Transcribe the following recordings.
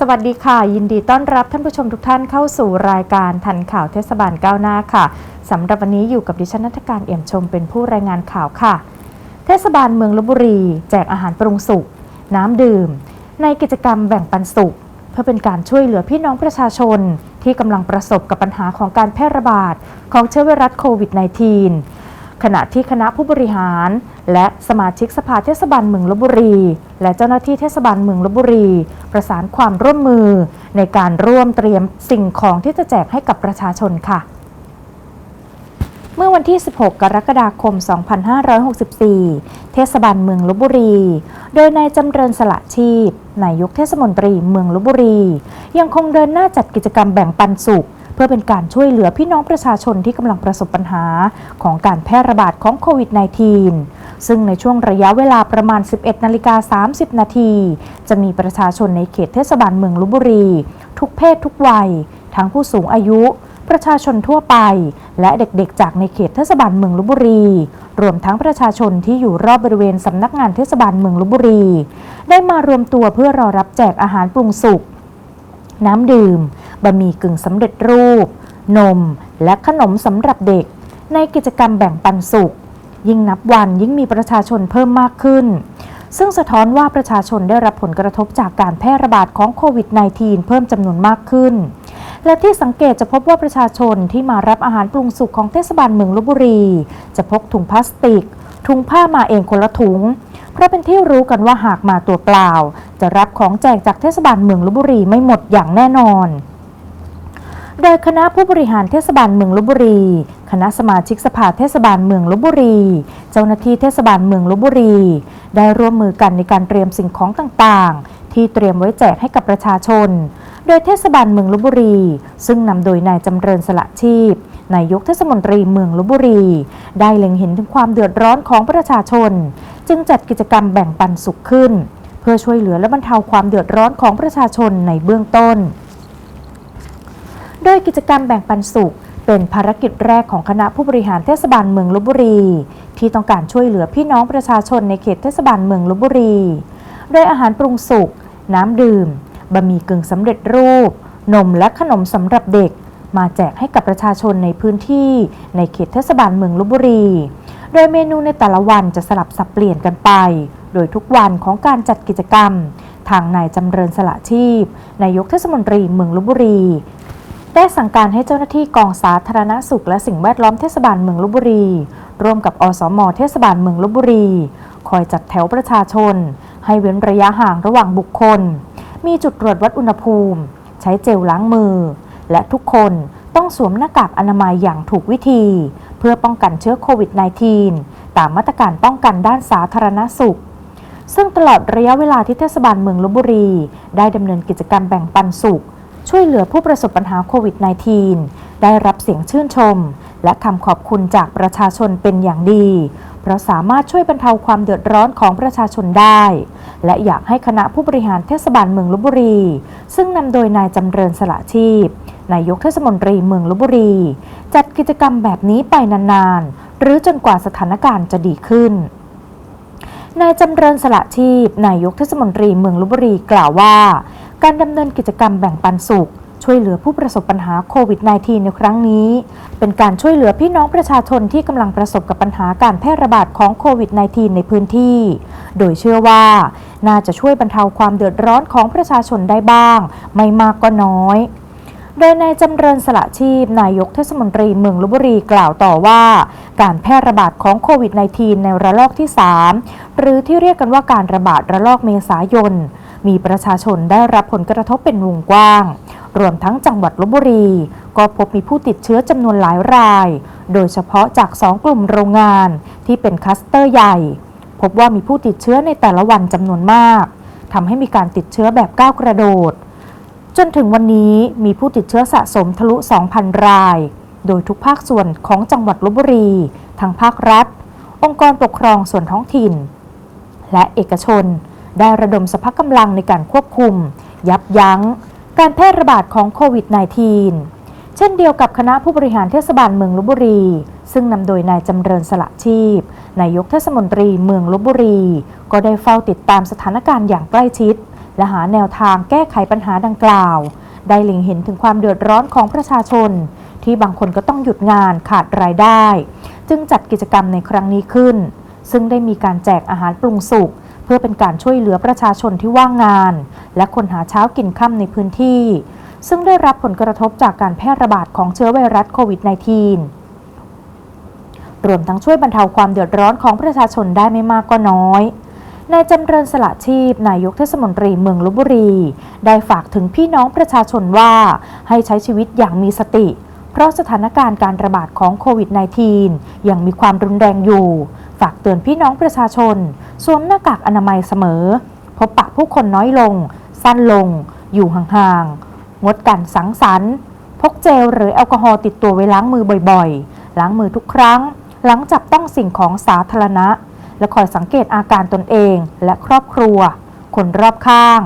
สวัสดีค่ะ ยินดีต้อนรับท่านผู้ชมทุกท่านเข้าสู่รายการทันข่าวเทศบาลก้าวหน้าค่ะสำหรับวันนี้อยู่กับดิฉันนัทการเอี่ยมชมเป็นผู้รายงานข่าวค่ะ เทศบาลเมืองลบบุรี แจกอาหารปรุงสุก น้ำดื่ม ในกิจกรรมแบ่งปันสุข เพื่อเป็นการช่วยเหลือพี่น้องประชาชน ที่กำลังประสบกับปัญหาของการแพร่ระบาดของเชื้อไวรัสโควิด -19 ขณะที่คณะผู้บริหาร และสมาชิกสภาเทศบาลเมืองลบบุรี และเจ้าหน้าที่เทศบาลเมืองลบบุรี ประสานความร่วมมือ ในการร่วมเตรียมสิ่งของที่จะแจกให้กับประชาชนค่ะ เมื่อวันที่ 16 กรกฎาคม 2564 เทศบาลเมืองลบบุรี โดยนายจำเริญสละชีพนายกเทศมนตรีเมืองลบบุรี ยังคงเดินหน้าจัดกิจกรรมแบ่งปันสุข เพื่อเป็นการช่วยเหลือพี่น้องประชาชนที่กำลังประสบปัญหาของการแพร่ระบาดของโควิด -19 ซึ่งในช่วงระยะเวลาประมาณ 11 นาฬิกา 30 นาที จะมีประชาชนในเขตเทศบาลเมืองลบบุรี ทุกเพศทุกวัย ทั้งผู้สูงอายุประชาชนทั่วไป และเด็กๆ จากในเขตเทศบาลเมืองลบบุรี รวมทั้งประชาชนที่อยู่รอบบริเวณสำนักงานเทศบาลเมืองลบบุรี ได้มารวมตัวเพื่อรอรับแจกอาหารปรุงสุก น้ำดื่ม บะหมี่กึ่งสำเร็จรูป นม และขนมสำหรับเด็ก ในกิจกรรมแบ่งปันสุข ยิ่งนับวันยิ่งมีประชาชนเพิ่มมากขึ้น ซึ่งสะท้อนว่าประชาชนได้รับผลกระทบจากการแพร่ระบาดของโควิด -19 เพิ่มจำนวนมากขึ้น และที่สังเกตจะพบว่าประชาชนที่มารับอาหารปรุงสุกของเทศบาลเมืองลบบุรี จะพกถุงพลาสติก ถุงผ้ามาเองคนละถุง เพราะเป็นที่รู้กันว่าหากมาตัวเปล่า จะรับของแจกจากเทศบาลเมืองลบบุรีไม่หมดอย่างแน่นอนโดยคณะผู้บริหารเทศบาลเมืองลบบุรี คณะสมาชิกสภาเทศบาลเมืองลบบุรี เจ้าหน้าที่เทศบาลเมืองลบบุรี ได้ร่วมมือกันในการเตรียมสิ่งของต่างๆ ที่เตรียมไว้แจกให้กับประชาชน โดยเทศบาลเมืองลบบุรี ซึ่งนำโดยนายจำเริญสละชีพ นายกเทศมนตรีเมืองลบบุรี ได้เล็งเห็นถึงความเดือดร้อนของประชาชน จึงจัดกิจกรรมแบ่งปันสุขขึ้น เพื่อช่วยเหลือและบรรเทาความเดือดร้อนของประชาชนในเบื้องต้น โดยกิจกรรมแบ่งปันสุขเป็นภารกิจแรกของคณะผู้บริหารเทศบาลเมืองลบบุรี ที่ต้องการช่วยเหลือพี่น้องประชาชนในเขตเทศบาลเมืองลบบุรี โดยอาหารปรุงสุก น้ำดื่ม บะหมี่กึ่งสำเร็จรูป นมและขนมสำหรับเด็ก มาแจกให้กับประชาชนในพื้นที่ในเขตเทศบาลเมืองลบบุรี โดยเมนูในแต่ละวันจะสลับสับเปลี่ยนกันไป โดยทุกวันของการจัดกิจกรรม ทางนายจำเริญสละชีพนายกเทศมนตรีเมืองลบบุรี ได้สั่งการให้เจ้าหน้าที่กองสาธารณสุขและสิ่งแวดล้อมเทศบาลเมืองลบบุรี ร่วมกับอสมเทศบาลเมืองลบบุรี คอยจัดแถวประชาชน ให้เว้นระยะห่างระหว่างบุคคล มีจุดตรวจวัดอุณหภูมิ ใช้เจลล้างมือ และทุกคนต้องสวมหน้ากากอนามัยอย่างถูกวิธี พื่อป้องกันเชื้อโควิด -19 ตามมาตรการป้องกันด้านสาธารณสุข ซึ่งตลอดระยะเวลาที่เทศบาลเมืองลบบุรี ได้ดำเนินกิจกรรมแบ่งปันสุข ช่วยเหลือผู้ประสบปัญหาโควิด -19 ได้รับเสียงชื่นชม และคำขอบคุณจากประชาชนเป็นอย่างดี เพราะสามารถช่วยบรรเทาความเดือดร้อนของประชาชนได้ และอยากให้คณะผู้บริหารเทศบาลเมืองลบบุรี ซึ่งนำโดยนายจำเริญสละชีพนายกเทศมนตรีเมืองลบบุรี จัดกิจกรรมแบบนี้ไปนานๆ หรือจนกว่าสถานการณ์จะดีขึ้นนายจำเริญสละชีพนายกเทศมนตรีเมืองลบบุรีกล่าวว่า การดำเนินกิจกรรมแบ่งปันสุข ช่วยเหลือผู้ประสบปัญหาโควิด -19 ในครั้งนี้ เป็นการช่วยเหลือพี่น้องประชาชนที่กำลังประสบกับปัญหาการแพร่ระบาดของโควิด -19 ในพื้นที่ โดยเชื่อว่าน่าจะช่วยบรรเทาความเดือดร้อนของประชาชนได้บ้าง ไม่มากก็น้อยโดยนายจำเริญสละชีพ นายกเทศมนตรีเมืองลบบุรีกล่าวต่อว่า การแพร่ระบาดของโควิด -19 ในระลอกที่ 3 หรือที่เรียกกันว่าการระบาดระลอกเมษายน มีประชาชนได้รับผลกระทบเป็นวงกว้าง รวมทั้งจังหวัดลบบุรี ก็พบมีผู้ติดเชื้อจำนวนหลายราย โดยเฉพาะจาก 2 กลุ่มโรงงานที่เป็นคลัสเตอร์ใหญ่ พบว่ามีผู้ติดเชื้อในแต่ละวันจำนวนมากทำให้มีการติดเชื้อแบบก้าวกระโดด จนถึงวันนี้มีผู้ติดเชื้อสะสมทะลุ 2,000 ราย โดยทุกภาคส่วนของจังหวัดลบบุรีทั้งภาครัฐ องค์กรปกครองส่วนท้องถิ่น และเอกชน ได้ระดมสภาพกำลังในการควบคุม ยับยั้ง การแพร่ระบาดของโควิด -19 เช่นเดียวกับคณะผู้บริหารเทศบาลเมืองลบบุรี ซึ่งนำโดยนายจำเริญสละชีพ นายกเทศมนตรีเมืองลบบุรี ก็ได้เฝ้าติดตามสถานการณ์อย่างใกล้ชิด และหาแนวทางแก้ไขปัญหาดังกล่าว ได้เล็งเห็นถึงความเดือดร้อนของประชาชน ที่บางคนก็ต้องหยุดงานขาดรายได้ จึงจัดกิจกรรมในครั้งนี้ขึ้น ซึ่งได้มีการแจกอาหารปรุงสุก เพื่อเป็นการช่วยเหลือประชาชนที่ว่างงาน และคนหาเช้ากินค่ำในพื้นที่ ซึ่งได้รับผลกระทบจากการแพร่ระบาดของเชื้อไวรัสโควิด -19 รวมทั้งช่วยบรรเทาความเดือดร้อนของประชาชนได้ไม่มากก็น้อยนายจำเริญสละชีพ นายกเทศมนตรีเมืองลบบุรี ได้ฝากถึงพี่น้องประชาชนว่า ให้ใช้ชีวิตอย่างมีสติ เพราะสถานการณ์การระบาดของโควิด -19 ยังมีความรุนแรงอยู่ ฝากเตือนพี่น้องประชาชน สวมหน้ากากอนามัยเสมอ พบปะผู้คนน้อยลง สั้นลง อยู่ห่างๆ งดการสังสรรค์ พกเจลหรือแอลกอฮอล์ติดตัวไว้ล้างมือบ่อยๆ ล้างมือทุกครั้ง หลังจับต้องสิ่งของสาธารณะ และคอยสังเกตอาการตนเองและครอบครัว คนรอบข้าง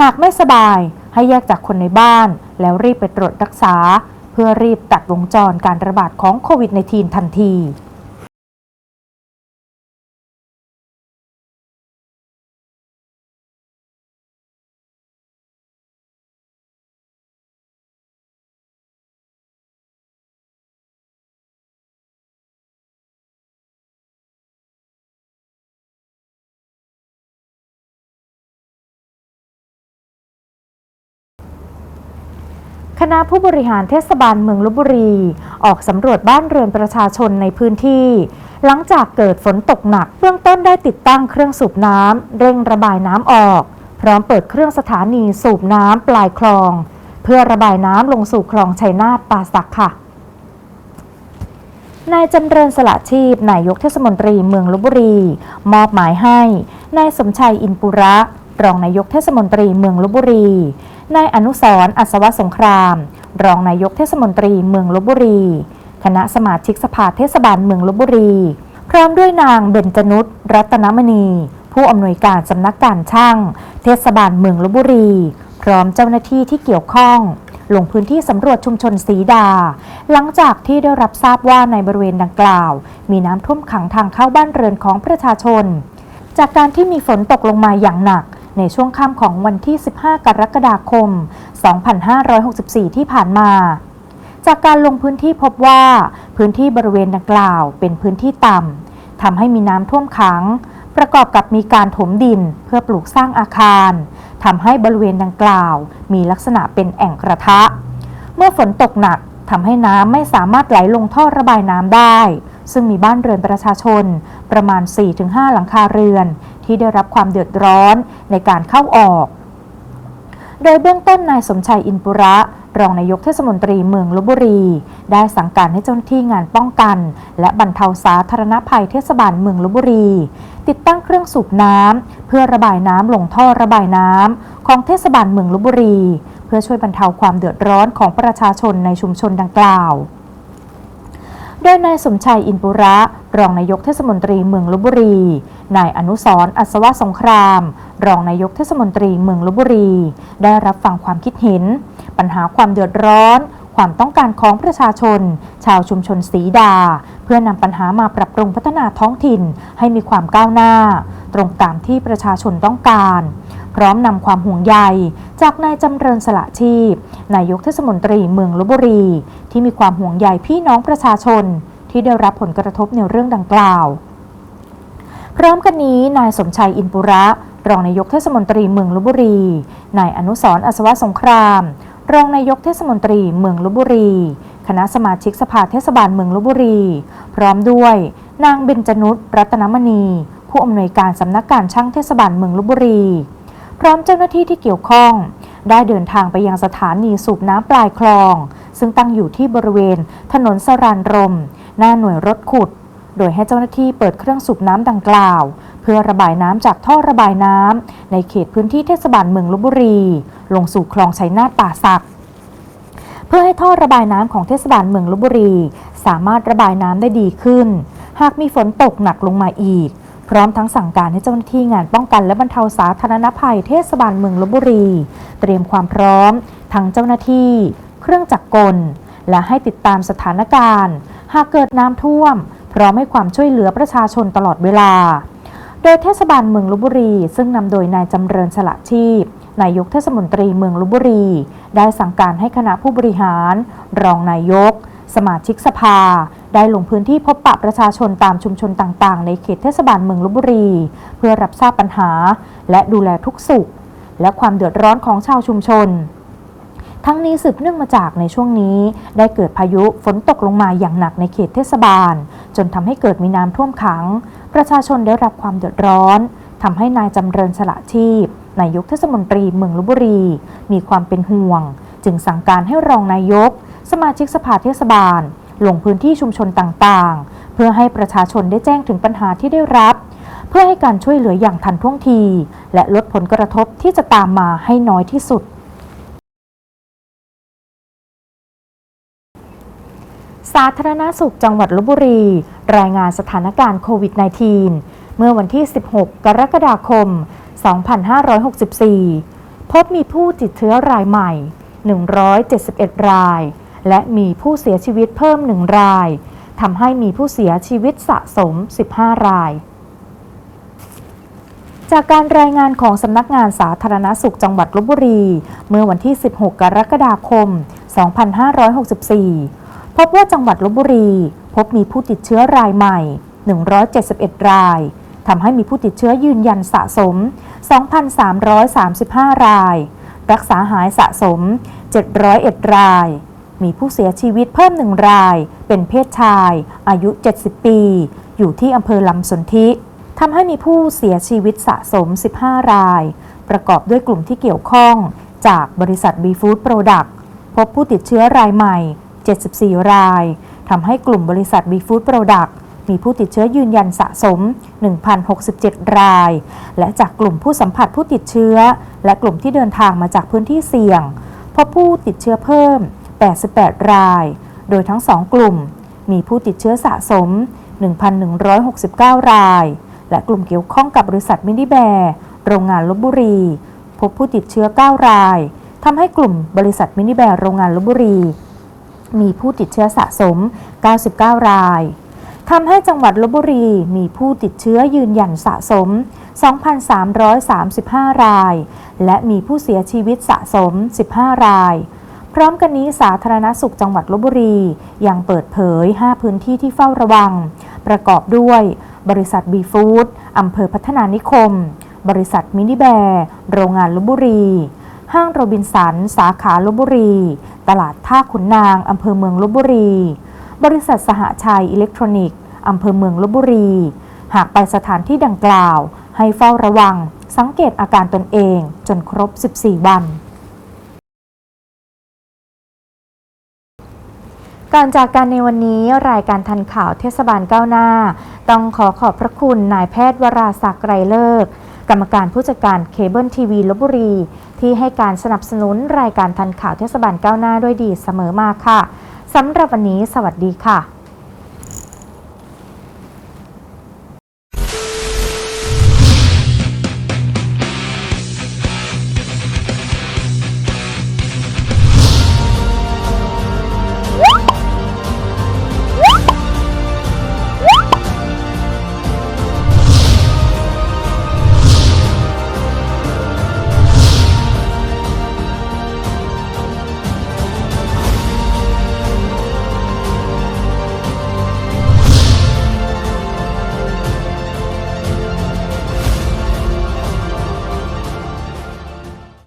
หากไม่สบายให้แยกจากคนในบ้าน แล้วรีบไปตรวจรักษา เพื่อรีบตัดวงจรการระบาดของโควิด -19 ทันที คณะผู้บริหารเทศบาลเมืองลบบุรี ออกสำรวจบ้านเรือนประชาชนในพื้นที่ หลังจากเกิดฝนตกหนักเบื้องต้นได้ติดตั้งเครื่องสูบน้ำเร่งระบายน้ำออก พร้อมเปิดเครื่องสถานีสูบน้ำปลายคลอง เพื่อระบายน้ำลงสู่คลองชัยนาทป่าสักค่ะนายจำเริญสละชีพนายกเทศมนตรีเมืองลบบุรี มอบหมายให้นายสมชัยอินปุระ รองนายกเทศมนตรีเมืองลบบุรี นายอนุสรอัศวสงคราม รองนายกเทศมนตรีเมืองลบบุรี คณะสมาชิกสภาเทศบาลเมืองลบบุรี พร้อมด้วยนางเบญจนุชรัตนมณี ผู้อำนวยการสำนักการช่าง เทศบาลเมืองลบบุรี พร้อมเจ้าหน้าที่ที่เกี่ยวข้อง ลงพื้นที่สำรวจชุมชนสีดา หลังจากที่ได้รับทราบว่าในบริเวณดังกล่าว มีน้ำท่วมขังทางเข้าบ้านเรือนของประชาชน จากการที่มีฝนตกลงมาอย่างหนัก ในช่วงค่ำของวันที่ 15 กรกฎาคม 2564 ที่ผ่านมาจากการลงพื้นที่พบว่าพื้นที่บริเวณดังกล่าวเป็นพื้นที่ต่ำทำให้มีน้ำท่วมขัง ประกอบกับมีการถมดินเพื่อปลูกสร้างอาคารทำให้บริเวณดังกล่าว มีลักษณะเป็นแอ่งกระทะ เมื่อฝนตกหนักทำให้น้ำไม่สามารถไหลลงท่อระบายน้ำได้ ซึ่งมีบ้านเรือนประชาชนประมาณ 4-5 หลังคาเรือน ที่ได้รับความเดือดร้อนในการเข้าออก โดยเบื้องต้นนายสมชัยอินปุระรองนายกเทศมนตรีเมืองลบบุรี ได้สั่งการให้เจ้าหน้าที่งานป้องกัน และบรรเทาสาธารณภัยเทศบาลเมืองลบบุรี ติดตั้งเครื่องสูบน้ำเพื่อระบายน้ำลงท่อระบายน้ำของเทศบาลเมืองลบบุรี เพื่อช่วยบรรเทาความเดือดร้อนของประชาชนในชุมชนดังกล่าวโดยนายสมชัยอินปุระ รองนายกเทศมนตรีเมืองลบบุรี นายอนุสร์อัศวะสงคราม รองนายกเทศมนตรีเมืองลบบุรี ได้รับฟังความคิดเห็น ปัญหาความเดือดร้อน ความต้องการของประชาชน ชาวชุมชนสีดา เพื่อนำปัญหามาปรับปรุงพัฒนาท้องถิ่นให้มีความก้าวหน้า ตรงตามที่ประชาชนต้องการพร้อมนำความห่วงใย จากนายจำเริญสละชีพ นายกเทศมนตรีเมืองลบบุรี ที่มีความห่วงใยพี่น้องประชาชน ที่ได้รับผลกระทบในเรื่องดังกล่าว พร้อมกันนี้นายสมชัยอินปุระ รองนายกเทศมนตรีเมืองลบบุรี นายอนุสรอัศวสงคราม รองนายกเทศมนตรีเมืองลบบุรี คณะสมาชิกสภาเทศบาลเมืองลบบุรี พร้อมด้วยนางเบญจนุชรัตนมณี ผู้อำนวยการสำนักการช่างเทศบาลเมืองลบบุรี พร้อมเจ้าหน้าที่ที่เกี่ยวข้อง ได้เดินทางไปยังสถานีสูบน้ำปลายคลอง ซึ่งตั้งอยู่ที่บริเวณถนนสรานรม หน้าหน่วยรถขุด โดยให้เจ้าหน้าที่เปิดเครื่องสูบน้ำดังกล่าว เพื่อระบายน้ำจากท่อระบายน้ำในเขตพื้นที่เทศบาลเมืองลบบุรี ลงสู่คลองชัยนาทป่าสัก เพื่อให้ท่อระบายน้ำของเทศบาลเมืองลบบุรี สามารถระบายน้ำได้ดีขึ้น หากมีฝนตกหนักลงมาอีก พร้อมทั้งสั่งการให้เจ้าหน้าที่งานป้องกันและบรรเทาสาธารณภัยเทศบาลเมืองลบบุรี เตรียมความพร้อม ทั้งเจ้าหน้าที่ เครื่องจักรกล และให้ติดตามสถานการณ์ หากเกิดน้ำท่วม พร้อมให้ความช่วยเหลือประชาชนตลอดเวลา โดยเทศบาลเมืองลบบุรี ซึ่งนำโดยนายจำเริญสละชีพนายกเทศมนตรีเมืองลบบุรี ได้สั่งการให้คณะผู้บริหาร รองนายก สมาชิกสภา ได้ลงพื้นที่พบปะประชาชนตามชุมชนต่างๆ ในเขตเทศบาลเมืองลบบุรี เพื่อรับทราบปัญหา และดูแลทุกสุข และความเดือดร้อนของชาวชุมชน ทั้งนี้สืบเนื่องมาจากในช่วงนี้ ได้เกิดพายุฝนตกลงมาอย่างหนักในเขตเทศบาล จนทำให้เกิดมีน้ำท่วมขัง ประชาชนได้รับความเดือดร้อนทำให้นายจำเริญสละชีพนายกเทศมนตรีเมืองลบบุรี มีความเป็นห่วง จึงสั่งการให้รองนายก สมาชิกสภาเทศบาล ลงพื้นที่ชุมชนต่างๆ เพื่อให้ประชาชนได้แจ้งถึงปัญหาที่ได้รับ เพื่อให้การช่วยเหลืออย่างทันท่วงที และลดผลกระทบที่จะตามมาให้น้อยที่สุด สาธารณสุขจังหวัดลบบุรี รายงานสถานการณ์โควิด -19 เมื่อวันที่ 16 กรกฎาคม 2564 พบมีผู้ติดเชื้อรายใหม่ 171 ราย และมีผู้เสียชีวิตเพิ่ม 1 รายทำให้มีผู้เสียชีวิตสะสม 15 ราย จากการรายงานของสำนักงานสาธารณสุขจังหวัดลบบุรี เมื่อวันที่ 16 กรกฎาคม 2564 พบว่าจังหวัดลบบุรี พบมีผู้ติดเชื้อรายใหม่ 171 รายทำให้มีผู้ติดเชื้อยืนยันสะสม 2,335 ราย รักษาหายสะสม 701 ราย มีผู้เสียชีวิตเพิ่มหนึ่งราย เป็นเพศชาย อายุ 70 ปี อยู่ที่อำเภอลำสนธิทำให้มีผู้เสียชีวิตสะสม 15 ราย ประกอบด้วยกลุ่มที่เกี่ยวข้องจากบริษัท B Food Product พบผู้ติดเชื้อรายใหม่ 74 รายทำให้กลุ่มบริษัท B Food Product มีผู้ติดเชื้อยืนยันสะสม 1,067 ราย และจากกลุ่มผู้สัมผัสผู้ติดเชื้อ และกลุ่มที่เดินทางมาจากพื้นที่เสี่ยงพบผู้ติดเชื้อเพิ่ม 88 ราย โดยทั้งสองกลุ่ม มีผู้ติดเชื้อสะสม 1,169 ราย และกลุ่มเกี่ยวข้องกับบริษัทมินิแบร์ โรงงานลบบุรี พบผู้ติดเชื้อ 9 ราย ทำให้กลุ่มบริษัทมินิแบร์ โรงงานลบบุรี มีผู้ติดเชื้อสะสม 99 รายทำให้จังหวัดลบบุรีมีผู้ติดเชื้อยืนยันสะสม 2,335 ราย และมีผู้เสียชีวิตสะสม 15 ราย พร้อมกันนี้สาธารณสุขจังหวัดลบบุรี ยังเปิดเผย 5 พื้นที่ที่เฝ้าระวัง ประกอบด้วยบริษัทบีฟู้ดอำเภอพัฒนานิคม บริษัทมินิแบร์ โรงงานลบบุรี ห้างโรบินสัน สาขาลบบุรี ตลาดท่าขุนนางอำเภอเมืองลบบุรี บริษัทสหชัยอิเล็กทรอนิกส์อำเภอเมืองลบบุรี หากไปสถานที่ดังกล่าว ให้เฝ้าระวัง สังเกตอาการตนเองจนครบ 14 วันก่อนจากกันในวันนี้รายการทันข่าวเทศบาลก้าวหน้า ต้องขอขอบพระคุณนายแพทย์วราศักดิ์ไกรเลิก กรรมการผู้จัดการเคเบิลทีวีลบบุรี ที่ให้การสนับสนุนรายการทันข่าวเทศบาลก้าวหน้าด้วยดีเสมอมาค่ะสำหรับวันนี้สวัสดีค่ะ